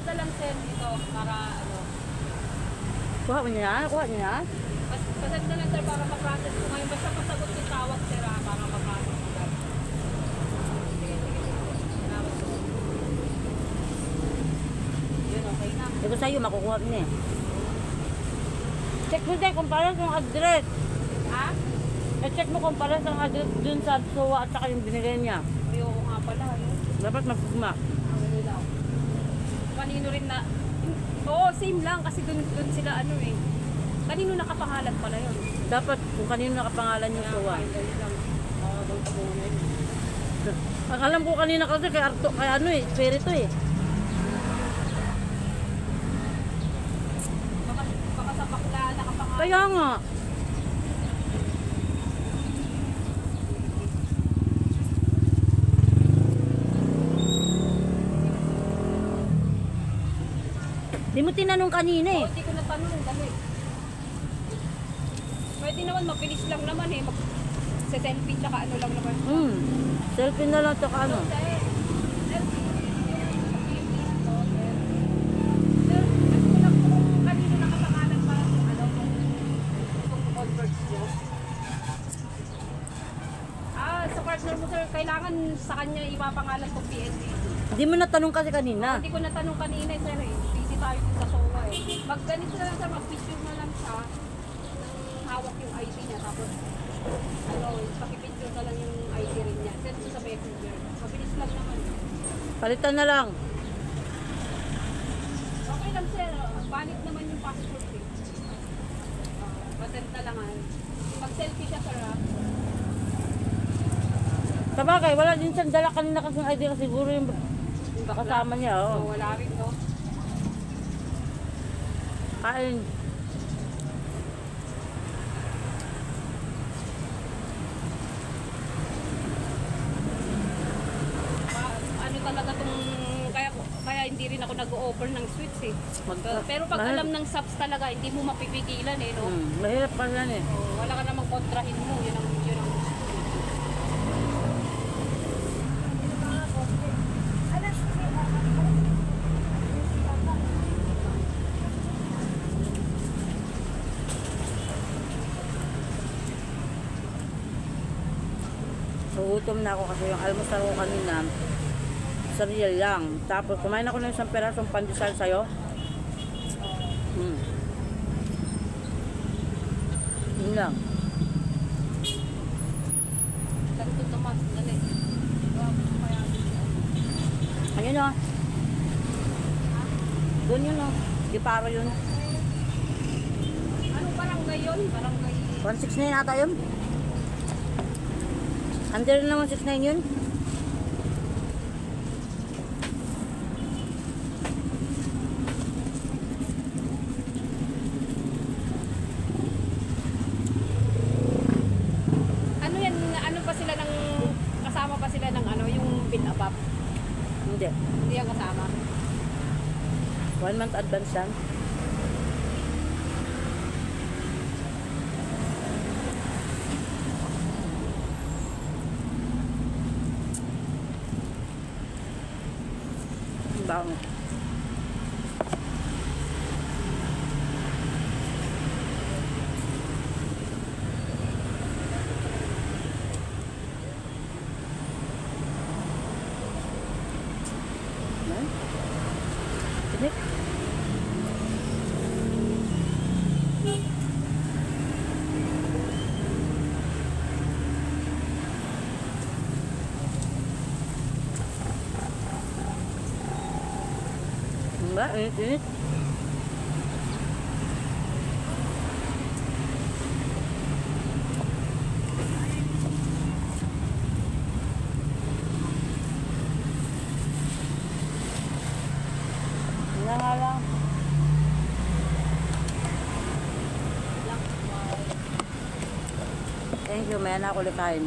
Basta lang sir dito para ano. Kuha mo niya? Kuha niya yan? Bas, pasag na lang sir para ma-process ko ngayon. Basta pasagot yung tawag sir ha, para ma-process ko. Sige, okay na. Ito sa'yo, makukuha mo niya. Check mo tayo kung parang yung address. Ah? Ha? E-check mo kung parang ang address dun sa SOA at saka yung binigay niya. Ay, oo nga pala. Ano? Dapat magpugma. Kanino rin na... Oo, same lang kasi dun, dun sila ano eh. Kanino nakapangalan pala yun? Dapat kung kanino nakapangalan yung ka muna yun. Ang alam ko kanina kasi kay Arto, kay ano eh, Espiritu eh. Baka, baka sa bakla nakapangalan. Kaya nga. Di mo tinanong kanina eh. Oo, hindi ko natanong kasi. Pwede naman, mabilis lang naman eh. Mag sa selfie tsaka ano lang naman. Hmm. Selfie na lang tsaka ano. Ko. Ah, kailangan sa kanya ipapangalan kong PND. Hindi mo natanong kasi kanina. Hindi ko natanong kanina sir eh. Tayo sa SOA eh. Mag ganito na lang sir, mag-picture na lang siya. Hawak yung ID niya. Tapos, ano, pakipicture na lang yung ID rin niya. Send sa messenger. Mabilis lang naman. Palitan na lang. Okay lang sir. Valid naman yung passport eh. Uh, Pasend na lang ah. Mag-selfie siya sir ah. Sabagay, wala din siyang dala kanina kasi ID kasi siguro yung kasama niya. So, Oh. wala rin no. Kain. Pa- ano talaga tong kaya kaya hindi rin ako nag-offer ng sweets eh. Mag- Pero pag mahal- alam ng subs talaga, hindi mo mapipigilan eh, no? Hmm, mahirap pa yan eh. Oh, wala ka namang kontrahin mo, yun ang yun ang Nagutom na ako kasi yung almusal ko kanina, cereal lang. Tapos kumain ako ng isang perasong pandesal sa'yo. Hmm. Yun lang. ganito Tomas, dali. Kaya, Ayun o. Doon yun o. Di paro yun. anong barangay yun? Barangay 169 ata yun. Under na 169 yun. Ano yan, ano pa sila ng, kasama pa sila ng ano, yung above? Hindi. Hindi yan kasama. One month advance lang. Ang Ba, init-init. Nga nga lang. Thank you, may anak ulit kain.